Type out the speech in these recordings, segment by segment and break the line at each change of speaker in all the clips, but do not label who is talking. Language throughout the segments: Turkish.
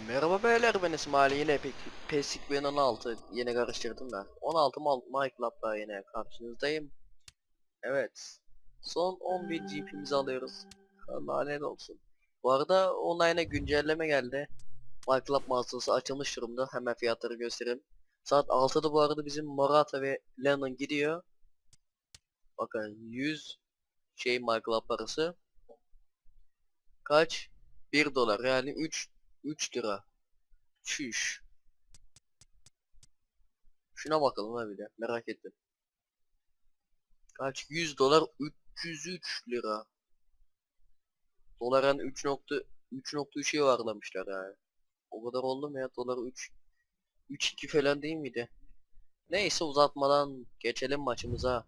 Merhaba beyler ben İsmail. Yine pek PES 2016 yine karıştırdım da. 16 mal MyClub'da yine karşınızdayım. Evet. Son 11 GP'mizi alıyoruz. Lanet olsun. Bu arada online'a güncelleme geldi. MyClub mağazası açılmış durumda. Hemen fiyatları göstereyim. Saat 6'da bu arada bizim Morata ve Lennon gidiyor. Bakın 100 şey MyClub parası. Kaç? 1 dolar. Yani 3 3 lira. Çüş. Şuna bakalım ha bir de merak ettim. Kaç? 100 dolar 303 lira. Doların 3 nokta 3.3'e varlamışlar yani. O kadar oldu mu ya? Dolar 3 3.2 falan değil miydi? Neyse uzatmadan geçelim maçımıza.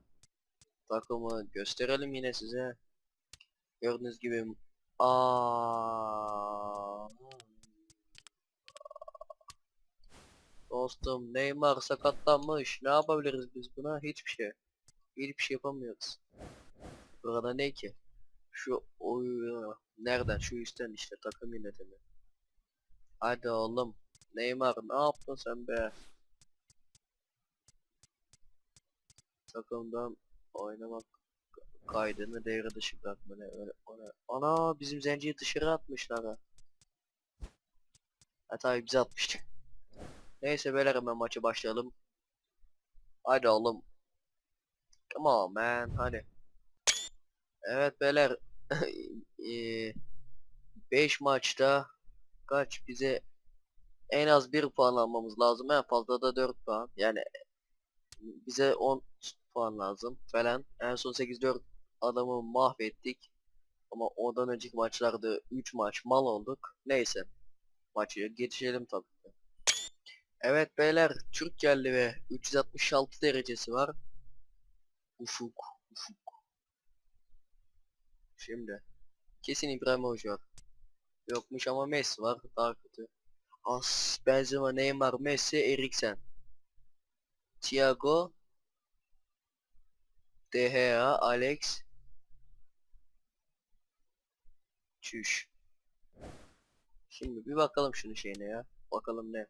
Takımı gösterelim yine size. Gördüğünüz gibi Aa. Dostum Neymar sakatlanmış. Ne yapabiliriz biz buna? Hiçbir şey. Hiçbir şey yapamıyoruz. Burada ne ki? Şu oy nereden? Şu üstten işte takım yönetimi. Hadi oğlum. Neymar ne yaptın sen be? Takımdan oynamak kaydını devre dışı bırakma ne öyle ona. Ana bizim zenciyi dışarı atmışlar ha. Ha tabi bize atmıştık. Neyse beyler hemen maça başlayalım. Hadi oğlum. Come on man hadi. Evet beyler. 5 maçta kaç bize en az 1 puan almamız lazım. En fazla da 4 puan. Yani bize 10 puan lazım falan. En son 8-4 adamı mahvettik. Ama ondan önceki maçlarda 3 maç mal olduk. Neyse. Maçı geçelim tabii. Evet beyler Türk geldi ve 366 derecesi var. Ufuk. Ufuk. Şimdi. Kesin İbrahimovic var. Yokmuş ama Messi var. Daha kötü. As Benzema, Neymar, Messi, Eriksen. Thiago, Gea, Alex. Çüş. Şimdi bir bakalım şunun şeyine ya. Bakalım ne.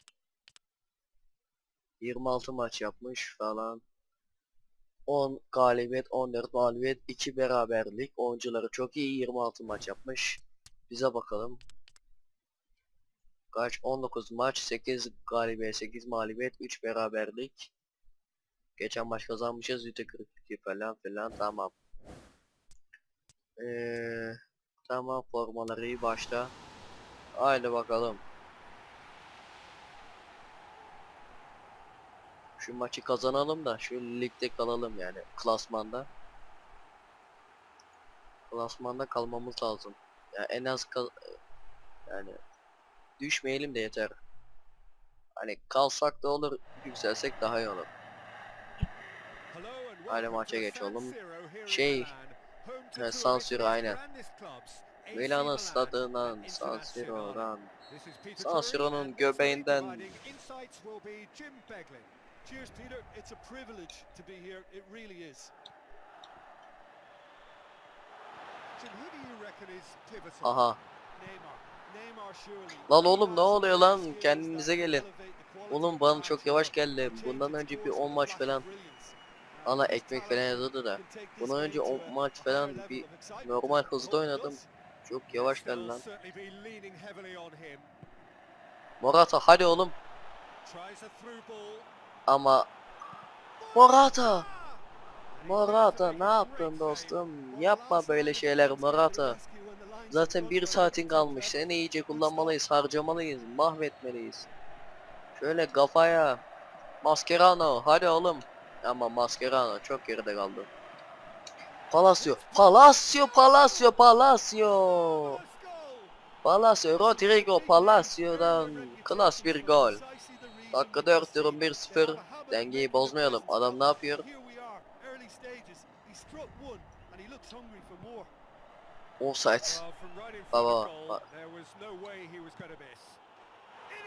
26 maç yapmış falan. 10 galibiyet, 14 mağlubiyet, 2 beraberlik. Oyuncuları çok iyi 26 maç yapmış. Bize bakalım. Kaç? 19 maç, 8 galibiyet, 8 mağlubiyet, 3 beraberlik. Geçen maç kazanmışız %42 falan filan tamam. Ee, tamam formaları iyi başta. Haydi bakalım. Şu maçı kazanalım da şu ligde kalalım yani klasmanda. Klasmanda kalmamız lazım. Yani en az yani düşmeyelim de yeter. Hani kalsak da olur, yükselsek daha iyi olur.
Hadi maça geç oğlum.
Şey, San Siro, aynen.
Milan'ın stadından San
Siro'dan San Siro'nun göbeğinden
Cheers, Peter. It's a privilege to be here. It really is. Jim, who do you reckon is pivotal?
Aha
Neymar. Neymar surely.
Lan oğlum, ne oluyor lan? Kendinize gelin. Oğlum bana çok yavaş geldi bundan önce bir
towards
10 maç falan
his
ekmek falan yazıyordu da Bundan önce
game to
10
a
maç falan bir normal hızda oynadım. Çok yavaş geldi lan. Morata hadi oğlum Ama Morata Morata ne yaptın dostum? Yapma böyle şeyler Morata. Zaten bir saatin kalmış. Seni iyice kullanmalıyız harcamalıyız mahvetmeliyiz. Şöyle kafaya Mascherano hadi oğlum. Ama Mascherano çok geride kaldı. Palacio Palacio Palacio Palacio. Palacio Rodrigo Palacio'dan klas bir gol Dakika 4 durum 1-0 Dengeyi bozmayalım. Adam ne yapıyor? Offside. Baba, bak.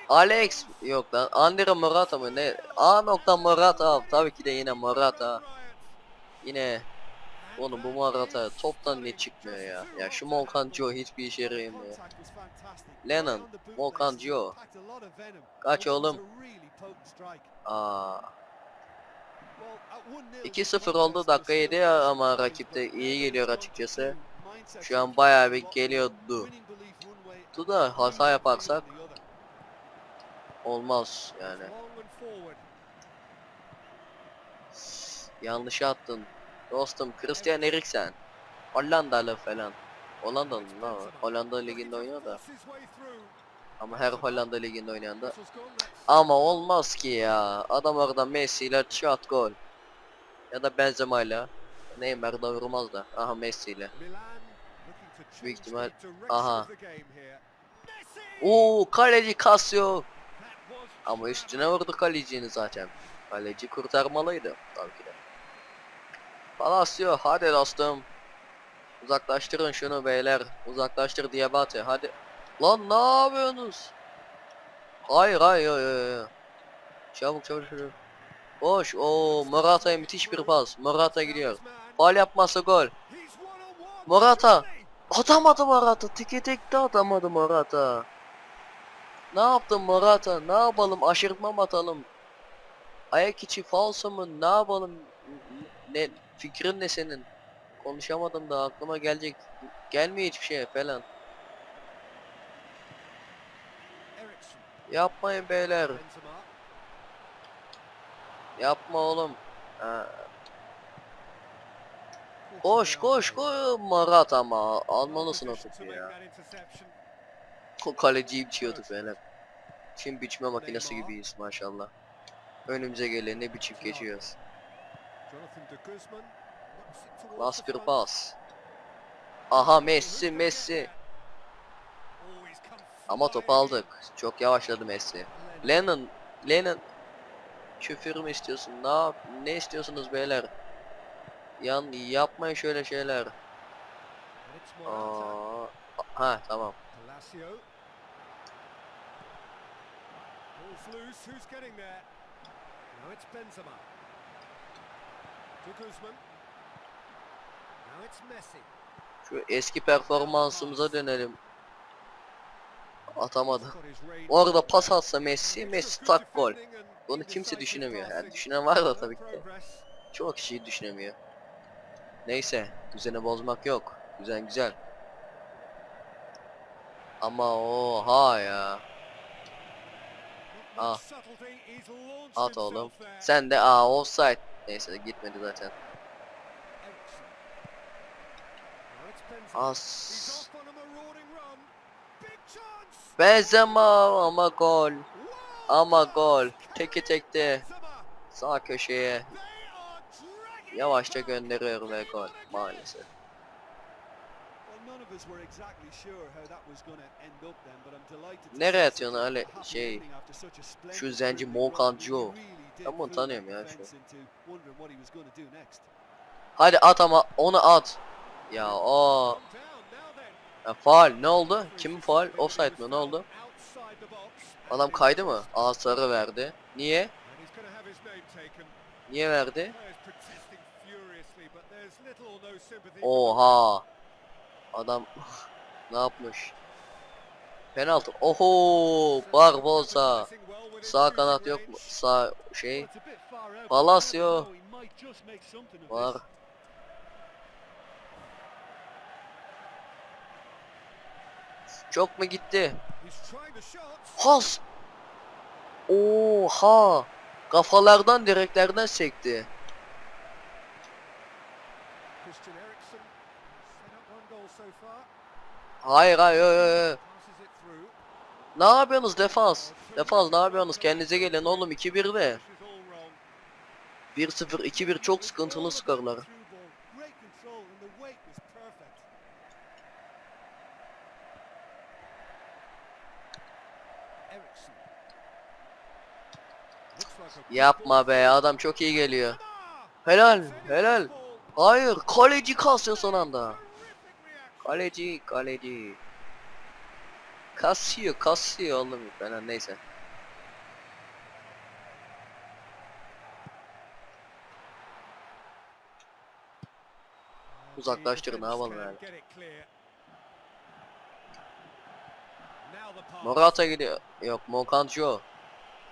Alex yok lan. Andre Morata mı? Ne? A nokta Morata. Tabii ki de yine Morata. Yine Oğlum bu Morata toptan ne çıkmıyor ya. Ya şu Volkan Joe hiçbir işe yaramıyor. Lennon, Volkan Joe. Kaç oğlum? Aa, 2-0 oldu dakika 7 ya ama rakip de iyi geliyor açıkçası. Şu an bayağı bir geliyordu. Tu da hata yaparsak olmaz yani. Yanlış attın. Dostum Christian Eriksen. Hollandalı falan. Hollandalı mı lan? Hollanda liginde oynuyor da. Ama her Hollanda liginde oynayan da. Ama olmaz ki ya. Adam orada Messi ile shot gol. Ya da Benzema ile. Neymar da vurmaz da. Aha Messi ile. Büyük ihtimal- Aha. Oo kaleci Casio. Ama üstüne vurdu kalecinin zaten. Kaleci kurtarmalıydı tabii ki de. Palacio hadi dostum. Uzaklaştırın şunu beyler. Uzaklaştır Diabate hadi. Lan ne yapıyorsunuz? Hayır hayır hayır. hayır. Çabuk çabuk çabuk. Boş. Oo Morata'ya müthiş bir pas. Morata gidiyor. Faul yapmazsa gol. Morata. Atamadı Morata. Tike tekte atamadı Morata. Ne yaptın Morata? Ne yapalım? Aşırtma mı atalım? Ayak içi falso mu? Ne yapalım? Ne fikrin ne senin? Konuşamadım da aklıma gelecek. Gelmiyor hiçbir şey falan. Yapmayın beyler. Yapma oğlum. Ha. Koş koş koş Morata ama almalısın o topu ya. O kaleciyi biçiyorduk böyle. Şimdi biçme makinesi gibiyiz maşallah. Önümüze geleni biçip geçiyoruz. Last bir pas. Aha Messi Messi. Ama topu aldık. Çok yavaşladı Messi. Lennon Lennon küfür mü istiyorsun? Ne yap ne istiyorsunuz beyler? Yan yapmayın şöyle şeyler. Aa, ha tamam.
Palacio. Ball's loose. Who's getting there? Now it's Benzema. To Guzman. Now it's Messi.
Şu eski performansımıza dönelim. Atamadı. Orada pas atsa Messi, Messi tak gol. Bunu kimse düşünemiyor. Yani düşünen var da tabii ki de. Çok kişi düşünemiyor. Neyse, düzeni bozmak yok. Güzel güzel. Ama oha ya. Ah. At oğlum. Sen de aa offside. Neyse gitmedi zaten. As. Benzema ama gol. Ama gol. Teke tekte. Sağ köşeye. Yavaşça gönderiyor ve gol. Maalesef. Nereye atıyorsun öyle şey? Şu zenci Volkan Joe. Ben bunu tanıyorum ya şu. Hadi at ama onu at. Ya
then.
ya, faul ne oldu? Kimin faul? Offside mi? Ne oldu? Adam kaydı mı? Aa sarı verdi. Niye? Niye verdi? Oha. Adam ne yapmış? Penaltı. Oho! Barbosa. Sağ kanat yok mu? Sağ şey Palacio. var. Çok mu gitti? Has. Oha! Kafalardan direklerden sekti. Hayır hayır hayır. Ne yapıyorsunuz defans? Defans ne yapıyorsunuz? Kendinize gelin oğlum 2-1'de.
This is all wrong.
1-0 2-1 çok sıkıntılı skorlar. Yapma be adam çok iyi geliyor. Helal helal. Hayır kaleci kasıyor son anda. Kaleci kaleci. Kasıyor kasıyor oğlum falan neyse. Uzaklaştırın ne yapalım yani. Morata gidiyor. Yok Mokan Joe.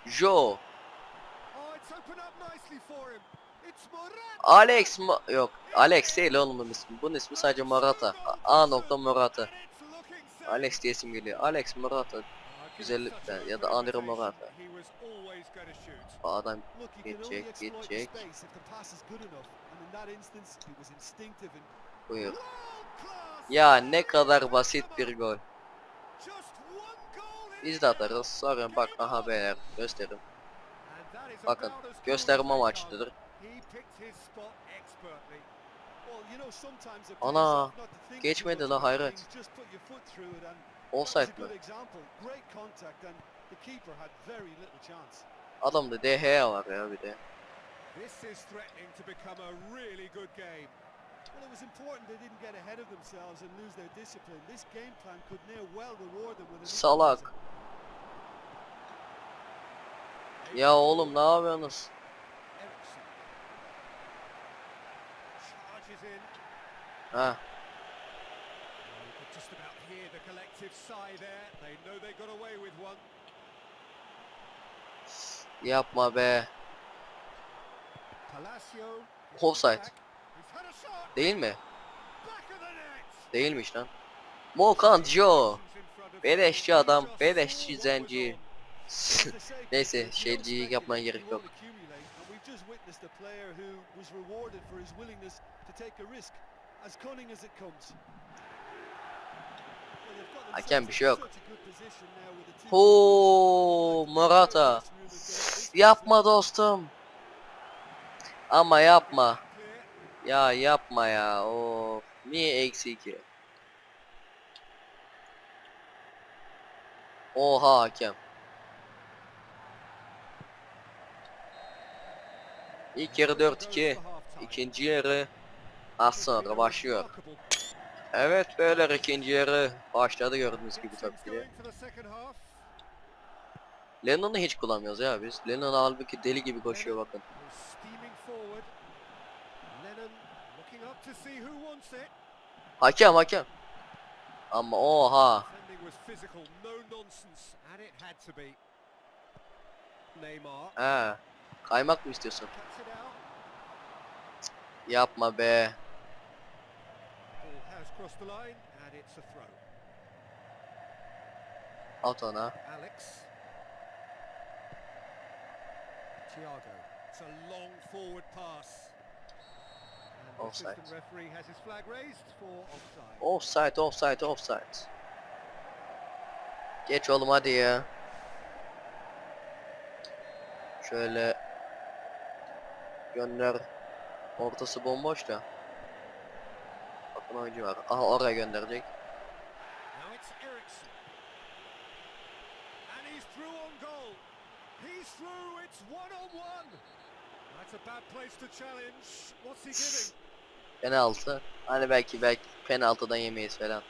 Joe. Alex Ma yok. Alex değil oğlum bunun ismi. Bunun ismi sadece Morata. A. Nokta Morata. Alex diye isim geliyor. Alex Morata. Güzellikten ya da
reputation.
Morata. Adam Geçecek, geçecek. buyur. Ya ne kadar basit bir gol. Biz de atarız. Sonra bak aha beyler
is
Bakın gösterme maçıdır. Ana, geçmedi la, hayret. Offside mı? Adamda DH var ya bir de.
This is threatening to become a really good game.
Well, it was important they didn't get ahead of themselves and lose their discipline. This game plan could near well reward them with an
Salak. Ya oğlum ne yapıyorsunuz?
One.
yapma be. Offside. Değil mi? Değilmiş lan. Mokan Joe. Beleşçi adam, beleşçi zenci. Neyse şeyciyi yapmaya gerek yok.
Witnessed a player who was rewarded for his willingness to take a risk, as cunning as it comes.
Hakem bir şey yok.
goals.
Morata. Yapma dostum. Ama yapma. Ya yapma ya. O niye eksi iki? Oha hakem. İlk yarı 4-2. İkinci yarı az sonra başlıyor. Evet böyle ikinci yarı başladı gördüğünüz gibi tabii ki. Lennon'u hiç kullanmıyoruz ya biz. Lennon halbuki deli gibi koşuyor bakın. Hakem hakem. Ama oha. He. Kaymak mı istiyorsun? Yapma be. At ona.
Alex. Thiago. It's a long forward pass. And the
Offside.
assistant referee has his flag raised for offside.
Offside offside offside. Geç oğlum hadi ya. Şöyle gönder. Ortası bomboş da. Bakın oyuncu var. Aha oraya gönderecek. Penaltı. Hani belki belki penaltıdan yemeyiz falan.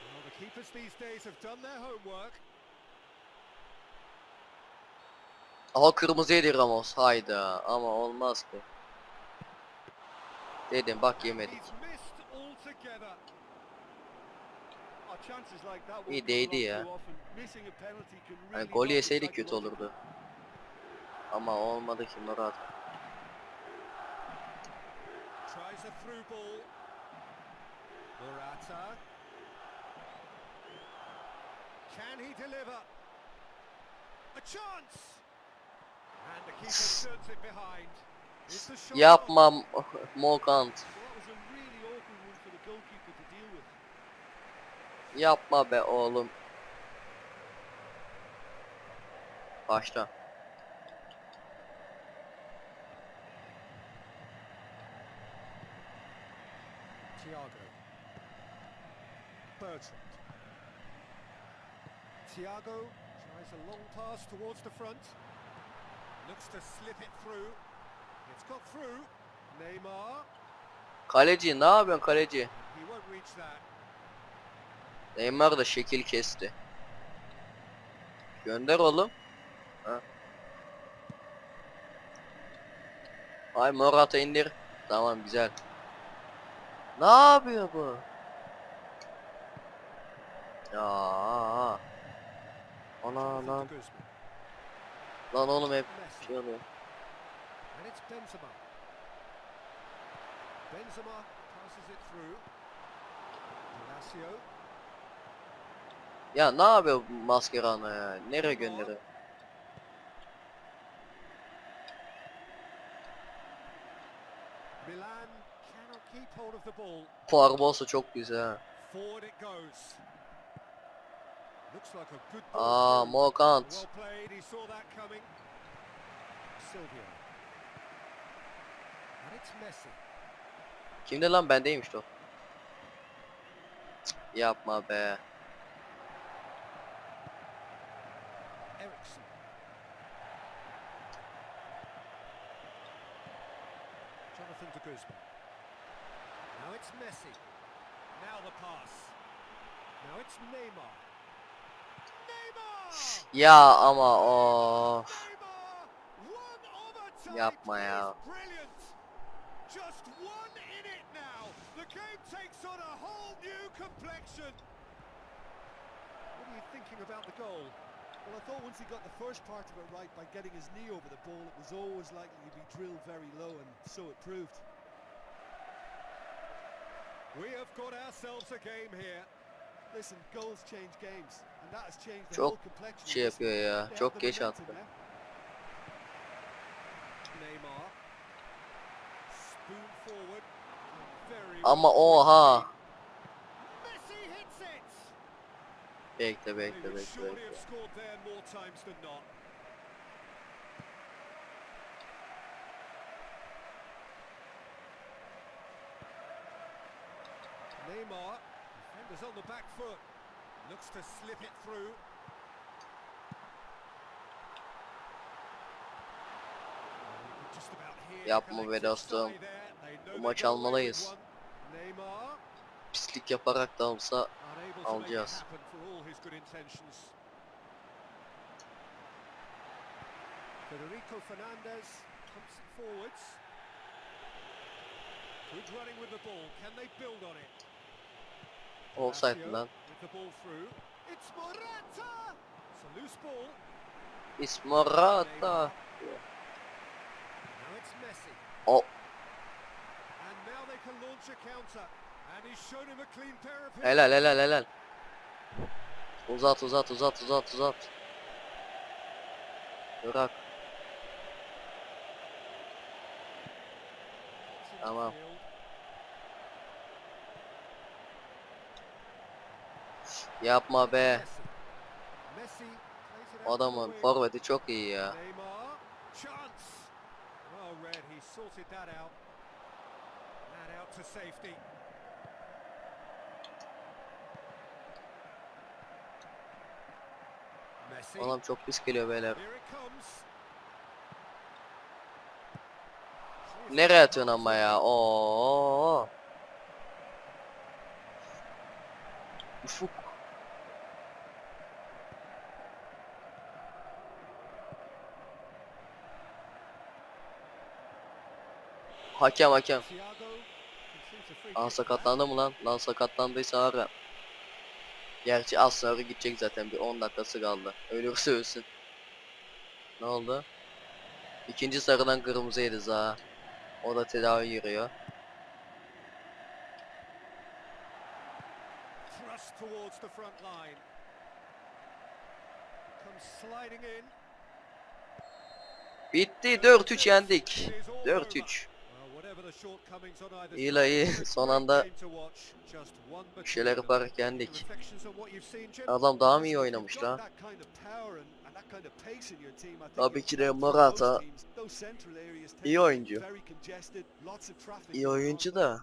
Well, the keepers these days have done their homework.
Aha kırmızı yedi Ramos. Hayda ama olmaz ki. Dedim bak yemedik. İyi değdi ya.
really
gol yeseydik kötü olurdu. Ama olmadı ki Murat.
Can he deliver? A chance!
Yapma Mokant. Yapma be oğlum. Başla.
Thiago. Bertrand. Thiago tries a long pass towards the front.
Kaleci ne yapıyorsun kaleci? Neymar da şekil kesti. Gönder oğlum. Ha. Ay Morata indir. Tamam güzel. Ne yapıyor bu? Ya. Ana
Jonathan
lan. oğlum hep şey oluyor.
And it's Benzema. Benzema passes it through. Palacio.
Ya ne yapıyor Mascherano ya? Nereye gönderiyor?
Milan cannot keep hold of the ball.
Barbosa çok güzel. ha.
Forward it goes. İt's Messi.
Kimde lan bendeymiş o. Cık, Yapma be.
Jonathan de Guzman. Now it's Messi. Now the pass. Now it's Neymar.
Ya ama o Yapma ya.
is. Just one in it now. The game takes on a whole new complexion. What are you thinking about the goal? Well, I thought once he got the first part of it right by getting his knee over the ball, it was always likely to be drilled very low, and so it proved. We have got ourselves a game here. Listen, goals change games,
Çok şey yapıyor ya. Çok geç attı. Ama oha. Bekle bekle bekle bekle.
Neymar, defenders on the back foot, looks to slip it through.
Yapma be dostum. Bu
with
almalıyız. Pislik yaparak da olsa Alacağız.
Federico Fernandez it forwards. Good running with the ball. Can they build on it? Palacio
lan.
It's Morata! It's a loose ball.
İsmorata.
Now it's Messi.
O
And now they can launch a counter. And he's shown him a clean pair of hands.
helal helal helal. Uzat uzat uzat uzat uzat. Bırak. Tamam. Yapma be. Adamın forveti çok iyi ya. Adam çok pis geliyor beyler. Nereye atıyorsun ama ya? Oo. Ufuk. Hakem hakem. Aa sakatlandı mı lan? Lan sakatlandıysa var ya. Gerçi az sonra gidecek zaten bir 10 dakikası kaldı. Ölürse ölsün. Ne oldu? İkinci sarıdan kırmızı yedi Zaha. O da tedavi yürüyor. Bitti 4-3 yendik.
It is all
4-3.
A
Son anda bir şeyler yaparak yendik. Adam daha mı iyi oynamış lan? Tabii ki de Morata iyi oyuncu. İyi oyuncu da.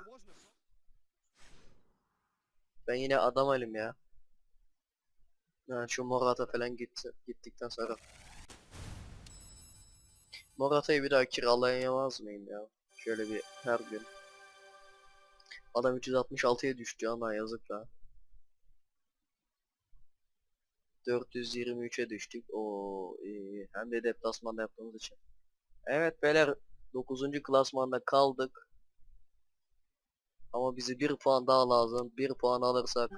Ben yine adam elim ya. Yani şu Morata falan gitti, gittikten sonra. Morata'yı bir daha kiralayamaz mıyım ya? Şöyle bir her gün. Adam 366'ya düştü ama yazık la. 423'e düştük. Oo iyi. Hem de deplasmanda yaptığımız için. Evet beyler 9. klasmanda kaldık. Ama bize bir puan daha lazım. Bir puan alırsak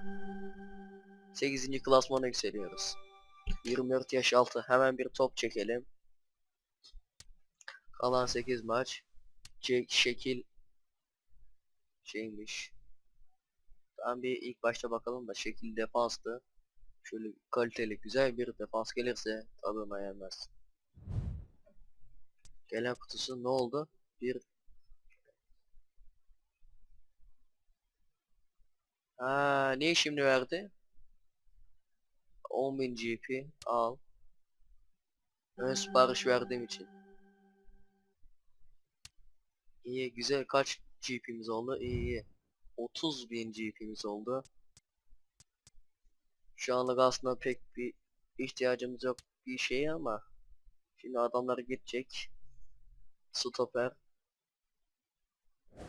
8. klasmana yükseliyoruz. 24 yaş altı. Hemen bir top çekelim. Kalan 8 maç. Şekil şeymiş. Ben bir ilk başta bakalım da şekil defanstı. Şöyle kaliteli güzel bir defans gelirse tadına yenmez. Gelen kutusu ne oldu? Bir Ha, niye şimdi verdi? 10.000 GP al. Ön sipariş verdiğim için. İyi güzel kaç GP'miz oldu? İyi iyi. 30.000 GP'miz oldu. Şu anlık aslında pek bir ihtiyacımız yok bir şeye ama şimdi adamlar gidecek. Stoper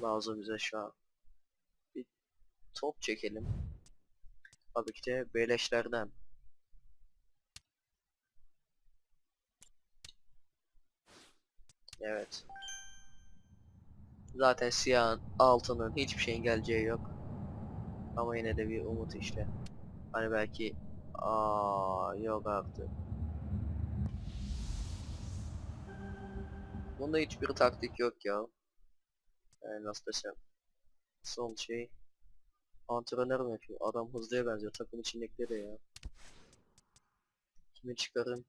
lazım bize şu an. Bir top çekelim. Tabii ki de beleşlerden. Evet. Zaten siyahın, altının hiçbir şeyin geleceği yok. Ama yine de bir umut işte. Hani belki aa yok artık. Bunda hiçbir taktik yok ya. Yani nasıl desem. Son şey. Antrenör mü yapıyor? Adam hızlıya benziyor. Takım içindekileri de ya. Kimi çıkarım?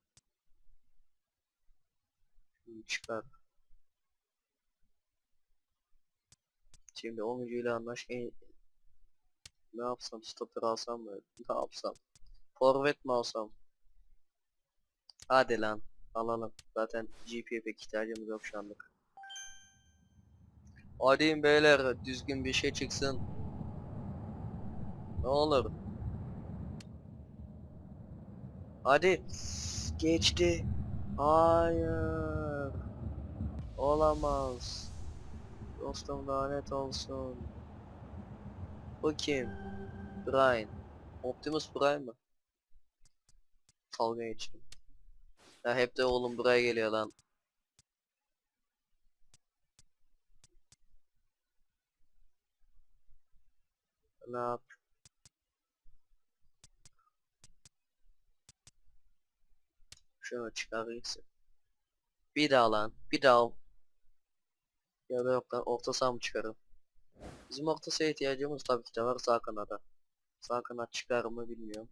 Kimi çıkar? Şimdi oyuncuyla anlaş en... Ne yapsam? Stoper alsam mı? Ne yapsam? Forvet mi alsam? Hadi lan. Alalım. Zaten GP'ye pek ihtiyacımız yok şu anlık. Hadi beyler düzgün bir şey çıksın. Ne olur. Hadi. Geçti. Hayır. Olamaz. Dostum lanet olsun. Bu kim? Brian. Optimus Prime mı? Dalga geçtim. Ya hep de oğlum buraya geliyor lan. Ne yap? Şunu çıkarırsın. Bir daha lan. Bir daha. Ya da yok lan orta saha mı çıkarım? Bizim orta sahaya ihtiyacımız tabii ki de var sağ kanada. Sağ kanat çıkar mı bilmiyorum.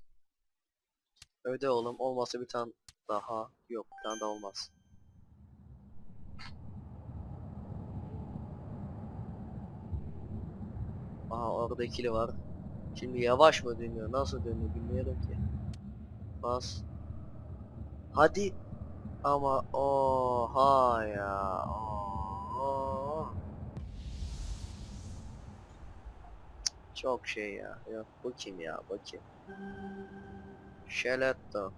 Öde oğlum olmasa bir tane daha yok bir tane daha olmaz. Aha orada ikili var. Şimdi yavaş mı dönüyor nasıl dönüyor bilmiyorum ki. Bas. Hadi. Ama oha ya. Çok şey ya. Yok bu kim ya bakayım. Şeletto.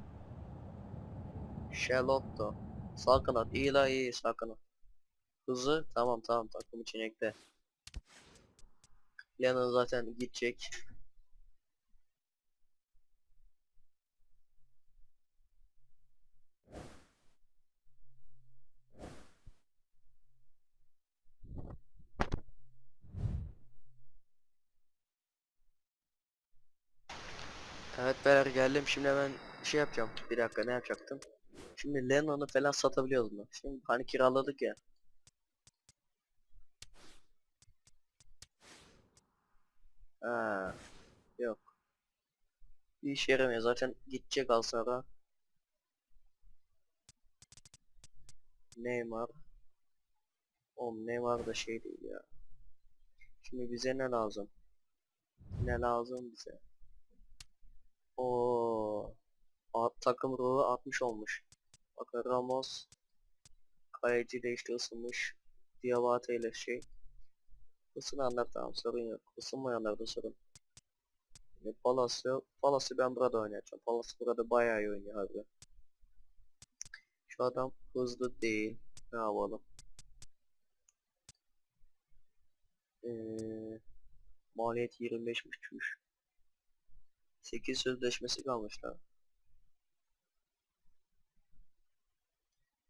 Şelotto. Sağ kanat. iyi la iyi sağ kanat. Hızı tamam tamam takım için ekle. Lennon zaten gidecek. Evet beyler geldim şimdi hemen şey yapacağım. Bir dakika ne yapacaktım? Şimdi Lennon'u falan satabiliyoruz mu? Şimdi hani kiraladık ya. Ha, yok. Bir işe yaramıyor zaten gidecek al sonra. Neymar. Oğlum Neymar da şey değil ya. Şimdi bize ne lazım? Ne lazım bize? O takım ruhu 60 olmuş. Bakın Ramos kaleci de işte ısınmış. Diabate ile şey. Isınanlar tamam sorun yok. Isınmayanlar da sorun. E, Palacio, Palacio ben burada oynayacağım. Palacio burada bayağı iyi oynuyor abi. Şu adam hızlı değil. Ne yapalım? Ee, maliyet 25 uçmuş. 8 sözleşmesi kalmış.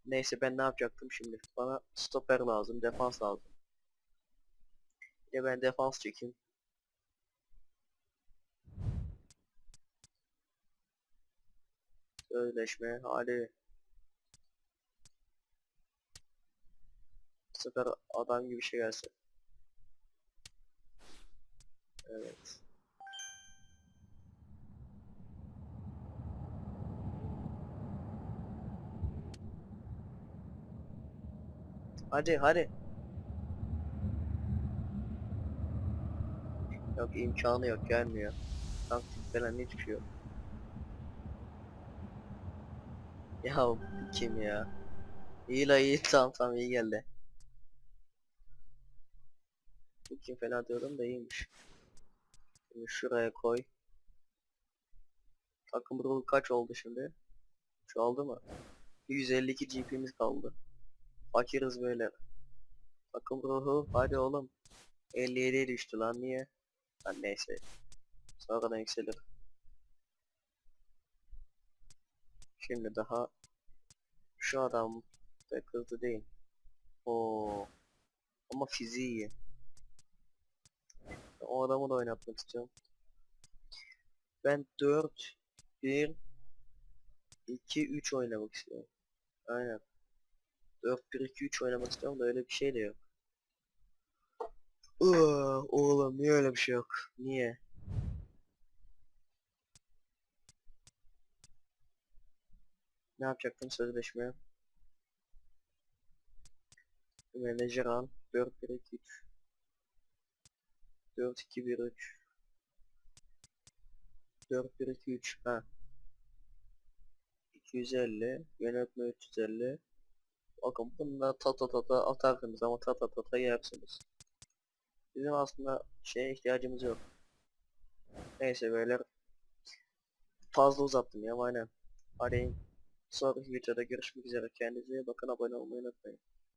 Neyse ben ne yapacaktım şimdi? Bana stoper lazım, defans lazım. Bir de ben defans çekeyim. Sözleşme hadi. Bu adam gibi şey gelsin. Evet. Hadi hadi. Yok imkanı yok gelmiyor. Taktik falan hiçbir şey yok. Ya kim ya? İyi la iyi tamam tamam iyi geldi. Bu kim falan diyorum da iyiymiş. Şimdi şuraya koy. Takım ruhu kaç oldu şimdi? Şu aldı mı? 152 GP'miz kaldı. Fakiriz böyle. Takım ruhu hadi oğlum. 57'ye düştü lan niye? Lan neyse. Sonradan yükselir. Şimdi daha şu adam da kızdı değil. Oo. Ama fiziği iyi. O adamı da oynatmak istiyorum. Ben 4 1 2 3 oynamak istiyorum. Aynen. 4 1 2 3 oynamak istiyorum da öyle bir şey de yok. Iıı, oğlum niye öyle bir şey yok? Niye? Ne yapacaktım sözleşmeye? Menajer al. 4 1 2 3 4 2 1 3 4 1 2 3 ha 250 yönetme 350 Bakın bununla ta ta ta ta atarsınız ama ta ta ta yersiniz. Bizim aslında şeye ihtiyacımız yok. Neyse beyler. Fazla uzattım ya aynen. Hadi sonraki videoda görüşmek üzere. Kendinize iyi bakın abone olmayı unutmayın.